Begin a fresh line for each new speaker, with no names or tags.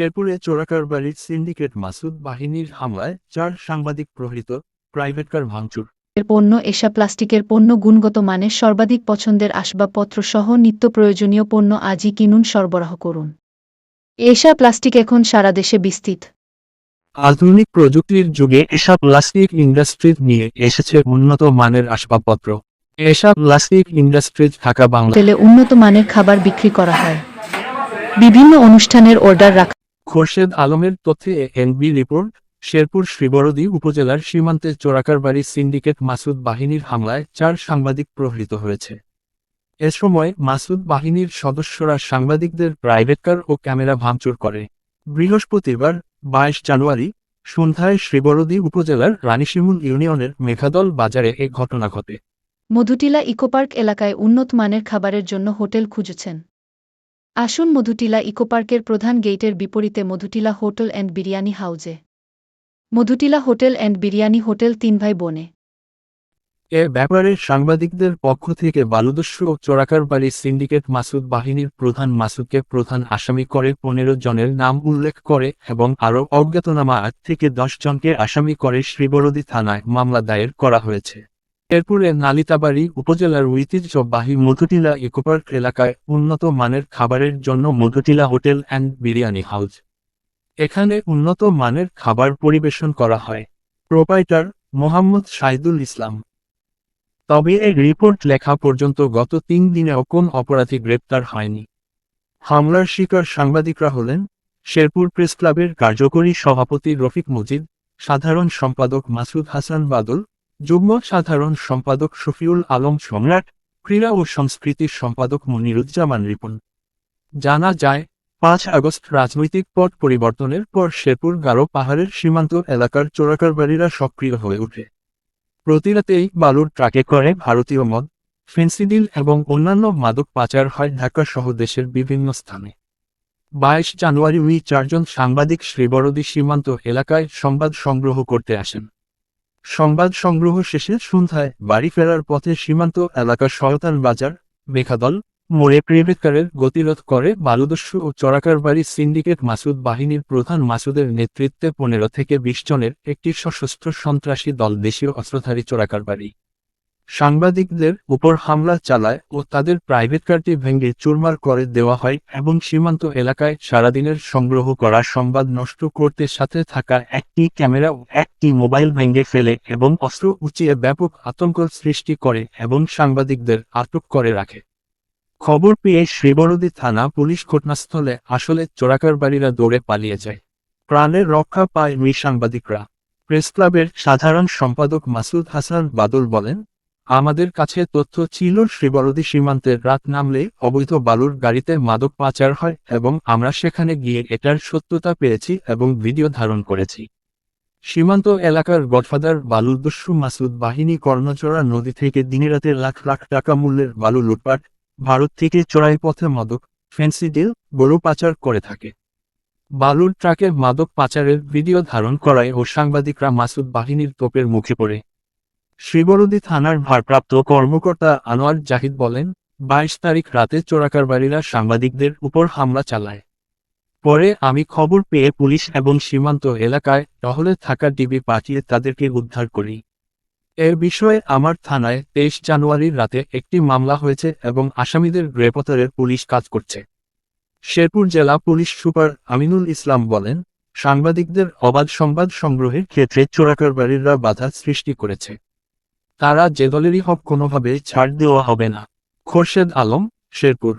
শেরপুরে চোরাকারবারির সিন্ডিকেট মাসুদ বাহিনীর হামলায় চার সাংবাদিক প্রহৃত প্রাইভেট কার ভাঙচুর।
এর পণ্য এশা প্লাস্টিকের পণ্য গুণগত মানের সর্বাধিক পছন্দের আসবাবপত্র সহ নিত্য প্রয়োজনীয় পণ্য আজই কিনুন সরবরাহ করুন। এশা প্লাস্টিক এখন সারা দেশে বিস্তৃত।
আধুনিক প্রযুক্তির যুগে এসব প্লাস্টিক ইন্ডাস্ট্রি নিয়ে এসেছে উন্নত মানের আসবাবপত্র। এসব প্লাস্টিক ইন্ডাস্ট্রিজ ঢাকা বাংলা।
উন্নত মানের খাবার বিক্রি করা হয়। বিভিন্ন অনুষ্ঠানের অর্ডার রাখা
খোরশেদ আলমের তথ্যে এনবি রিপোর্ট, শেরপুর শ্রীবরদী উপজেলার সীমান্তে চোরাকারবারি সিন্ডিকেট মাসুদ বাহিনীর হামলায় চার সাংবাদিক প্রহৃত হয়েছে। এ সময় মাসুদ বাহিনীর সদস্যরা সাংবাদিকদের প্রাইভেট কার ও ক্যামেরা ভাঙচুর করে। বৃহস্পতিবার, বাইশ জানুয়ারি, সন্ধ্যায় শ্রীবরদী উপজেলার রানীশিমুল ইউনিয়নের মেঘাদল বাজারে এ ঘটনা ঘটে।
মধুটিলা ইকোপার্ক এলাকায় উন্নত মানের খাবারের জন্য হোটেল খুঁজছেন। আসুন মধুটিলা ইকোপার্কের প্রধান গেইটের বিপরীতে মধুটিলা হোটেল অ্যান্ড বিরিয়ানি হাউজে। Madhutila hotel and biryani hotel তিন ভাই বোনে।
এ ব্যাপারে সাংবাদিকদের পক্ষ থেকে বালুদস্যু ও চোরাকারবারি সিন্ডিকেট মাসুদ বাহিনীর প্রধান মাসুদকে প্রধান আসামি করে পনেরো জনের নাম উল্লেখ করে এবং আরও অজ্ঞাতনামা আট থেকে দশ জনকে আসামি করে শ্রীবরদী থানায় মামলা দায়ের করা হয়েছে। এরপরে নালিতাবাড়ি উপজেলার ঐতিহ্যবাহী মধুটিলা ইকোপার্ক এলাকায় উন্নত মানের খাবারের জন্য Madhutila hotel and biryani house. এখানে উন্নত মানের খাবার পরিবেশন করা হয়। প্রোপাইটার মোহাম্মদ শাহিদুল ইসলাম। তবে এই রিপোর্ট লেখা পর্যন্ত গত তিন দিনেও কোন অপরাধী গ্রেপ্তার হয়নি। হামলার শিকার সাংবাদিকরা হলেন শেরপুর প্রেস ক্লাবের কার্যকরী সভাপতি রফিক মজিদ, সাধারণ সম্পাদক মাসুদ হাসান বাদল যুগ্ম সাধারণ সম্পাদক শফিউল আলম সম্রাট, ক্রীড়া ও সংস্কৃতির সম্পাদক মনিরুজ্জামান রিপন। জানা যায়, পাঁচ আগস্ট রাজনৈতিক পট পরিবর্তনের পর শেরপুর গারো পাহাড়ের সীমান্ত এলাকার চোরাকারবারীরা সক্রিয় হয়ে ওঠে। প্রতিরাতেই বালুর ট্রাকে করে ভারতীয় মদ, ফেন্সিডিল এবং অন্যান্য মাদক পাচার হয় ঢাকা সহ দেশের বিভিন্ন স্থানে। বাইশ জানুয়ারি উই চারজন সাংবাদিক শ্রীবরদী সীমান্ত এলাকায় সংবাদ সংগ্রহ করতে আসেন। সংবাদ সংগ্রহ শেষে সন্ধ্যায় বাড়ি ফেরার পথে সীমান্ত এলাকার শয়তান বাজার, মেঘাদল, মোড়ে প্রেমিকারের গতিরোধ করে বালুদস্যু ও চরাকারবাড়ি সিন্ডিকেট মাসুদ বাহিনীর প্রধান মাসুদের নেতৃত্বে পনেরো থেকে বিশ জনের একটি সশস্ত্র সন্ত্রাসী দল দেশীয় অস্ত্রধারী চোরাকারবাড়ি সাংবাদিকদের উপর হামলা চালায় ও তাদের প্রাইভেট কারটি ভেঙে চুরমার করে দেওয়া হয় এবং সীমান্ত এলাকায় সারাদিনের সংগ্রহ করা সংবাদ নষ্ট করতে সাথে থাকা একটি ক্যামেরা ও একটি মোবাইল ভেঙে ফেলে এবং অস্ত্র উঁচিয়ে ব্যাপক আতঙ্ক সৃষ্টি করে এবং সাংবাদিকদের আটক করে রাখে। খবর পেয়ে শ্রীবরদী থানা পুলিশ ঘটনাস্থলে আসলে চোরাকারবাড়িরা দৌড়ে পালিয়ে যায়। প্রাণের রক্ষা পায় মৃ সাংবাদিকরা প্রেস ক্লাবের সাধারণ সম্পাদক মাসুদ হাসান বাদল বলেন আমাদের কাছে তথ্য ছিল শ্রীবরদী সীমান্তের রাত নামলে অবৈধ বালুর গাড়িতে মাদক পাচার হয় এবং আমরা সেখানে গিয়ে এটার সত্যতা পেয়েছি এবং ভিডিও ধারণ করেছি। সীমান্ত এলাকার গডফাদার বালুদস্যু মাসুদ বাহিনী কর্ণচড়া নদী থেকে দিনে দিনেরাতে লাখ লাখ টাকা মূল্যের বালু লুটপাট, ভারত থেকে চোরাই পথে মাদক ফেন্সিডিল গরু পাচার করে থাকে। বালুর ট্রাকে মাদক পাচারের ভিডিও ধারণ করায় ও সাংবাদিকরা মাসুদ বাহিনীর তোপের মুখে পড়ে। শ্রীবরদী থানার ভারপ্রাপ্ত কর্মকর্তা আনোয়ার জাহিদ বলেন, বাইশ তারিখ রাতে চোরাকারবারীরা সাংবাদিকদের উপর হামলা চালায়। পরে আমি খবর পেয়ে পুলিশ এবং সীমান্ত এলাকায় টহলে থাকা ডিবি পাঠিয়ে তাদেরকে উদ্ধার করি। এ বিষয়ে আমার থানায় তেইশ জানুয়ারির রাতে একটি মামলা হয়েছে এবং আসামিদের গ্রেপ্তারের পুলিশ কাজ করছে। শেরপুর জেলা পুলিশ সুপার আমিনুল ইসলাম বলেন, সাংবাদিকদের অবাধ সংবাদ সংগ্রহের ক্ষেত্রে চোরাকারবারীরা বাধা সৃষ্টি করেছে। তারা যে দলেরই হোক কোনোভাবে ছাড় দেওয়া হবে না। খোরশেদ আলম শেরপুর।